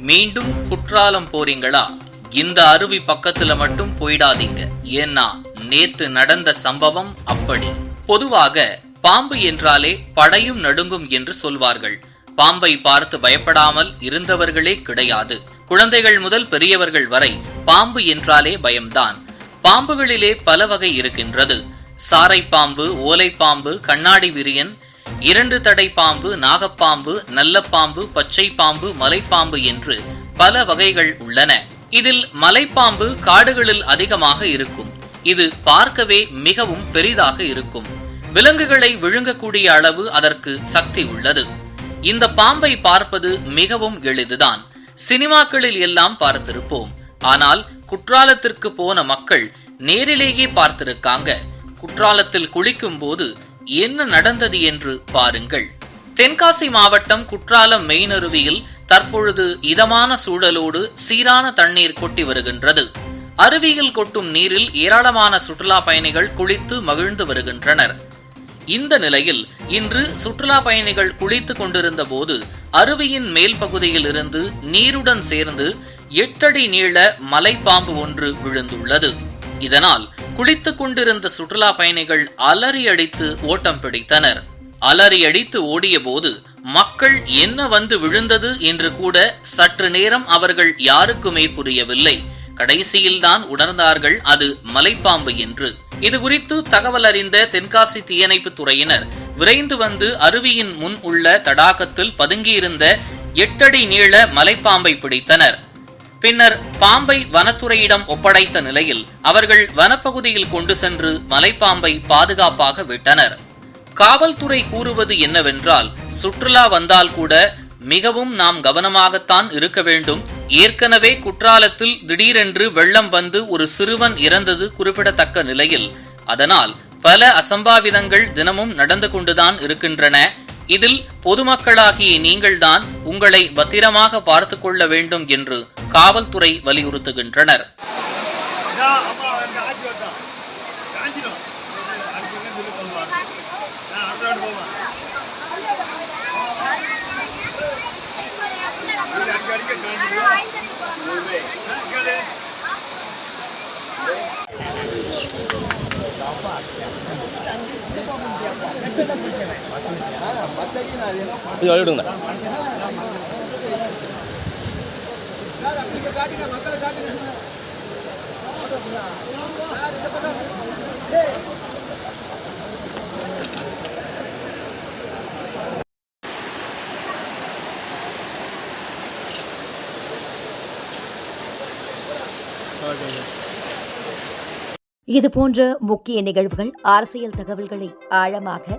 மீண்டும் குற்றாலம் போறீங்களா? இந்த அருவி பக்கத்துல மட்டும் போயிடாதீங்க. ஏன்னா நேத்து நடந்த சம்பவம் அப்படி. பொதுவாக பாம்பு என்றாலே படையும் நடுங்கும் என்று சொல்வார்கள். பாம்பை பார்த்து பயப்படாமல் இருந்தவர்களே கிடையாது. குழந்தைகள் முதல் பெரியவர்கள் வரை பாம்பு என்றாலே பயம்தான். பாம்புகளிலே பல வகை இருக்கின்றது. சாரை பாம்பு ஓலை பாம்பு கண்ணாடி விரியன் இரண்டு தடை பாம்பு நாகப்பாம்பு நல்ல பாம்பு பச்சை பாம்பு மலைப்பாம்பு என்று பல வகைகள் உள்ளன. இதில் மலைப்பாம்பு காடுகளில் அதிகமாக இருக்கும். இது பார்க்கவே மிகவும் பெரிதாக இருக்கும். விலங்குகளை விழுங்கக்கூடிய அளவு அதற்கு சக்தி உள்ளது. இந்த பாம்பை பார்ப்பது மிகவும் எளிதுதான். சினிமாக்களில் எல்லாம் பார்த்திருப்போம். ஆனால் குற்றாலத்திற்கு போன மக்கள் நேரிலேயே பார்த்திருக்காங்க. குற்றாலத்தில் குளிக்கும் போது என்ன நடந்தது என்று பாருங்கள். தென்காசி மாவட்டம் குற்றாலம் மெயினருவியில் தற்பொழுது இதமான சூழலோடு சீரான தண்ணீர் கொட்டி வருகின்றது. அருவியில் கொட்டும் நீரில் ஏராளமான சுற்றுலா பயணிகள் குளித்து மகிழ்ந்து வருகின்றனர். இந்த நிலையில் இன்று சுற்றுலா பயணிகள் குளித்துக் கொண்டிருந்த போது அருவியின் மேல் பகுதியில் இருந்து நீருடன் சேர்ந்து எட்டடி நீள மலைப்பாம்பு ஒன்று விழுந்துள்ளது. இதனால் குளித்துக் கொண்டிருந்த சுற்றுலா பயணிகள் அலறி அடித்து ஓட்டம் பிடித்தனர். அலறி அடித்து ஓடிய போது மக்கள் என்ன வந்து விழுந்தது என்று கூட சற்று நேரம் அவர்கள் யாருக்குமே புரியவில்லை. கடைசியில்தான் உணர்ந்தார்கள் அது மலைப்பாம்பு என்று. இது குறித்து தகவல் அறிந்த தென்காசி தீயணைப்பு துறையினர் விரைந்து வந்து அருவியின் முன் உள்ள தடாகத்தில் பதுங்கியிருந்த எட்டடி நீள மலைப்பாம்பை பிடித்தனர். பின்னர் பாம்பை வனத்துறையிடம் ஒப்படைத்த நிலையில் அவர்கள் வனப்பகுதியில் கொண்டு சென்று மலைப்பாம்பை பாதுகாப்பாக விட்டனர். காவல்துறை கூறுவது என்னவென்றால் சுற்றுலா வந்தால் கூட மிகவும் நாம் கவனமாகத்தான் இருக்க வேண்டும். ஏற்கனவே குற்றாலத்தில் திடீரென்று வெள்ளம் வந்து ஒரு சிறுவன் இறந்தது குறிப்பிடத்தக்க நிலையில். அதனால் பல அசம்பாவிதங்கள் தினமும் நடந்து கொண்டுதான் இருக்கின்றன. இதில் பொதுமக்களாகிய நீங்கள்தான் உங்களை பத்திரமாக பார்த்து கொள்ள வேண்டும் என்று காவல்துறை வலியுறுத்துகின்றனர். இது அம்மா இது போன்ற இதுபோன்ற முக்கிய நிகழ்வுகள் அரசியல் தகவல்களை ஆழமாக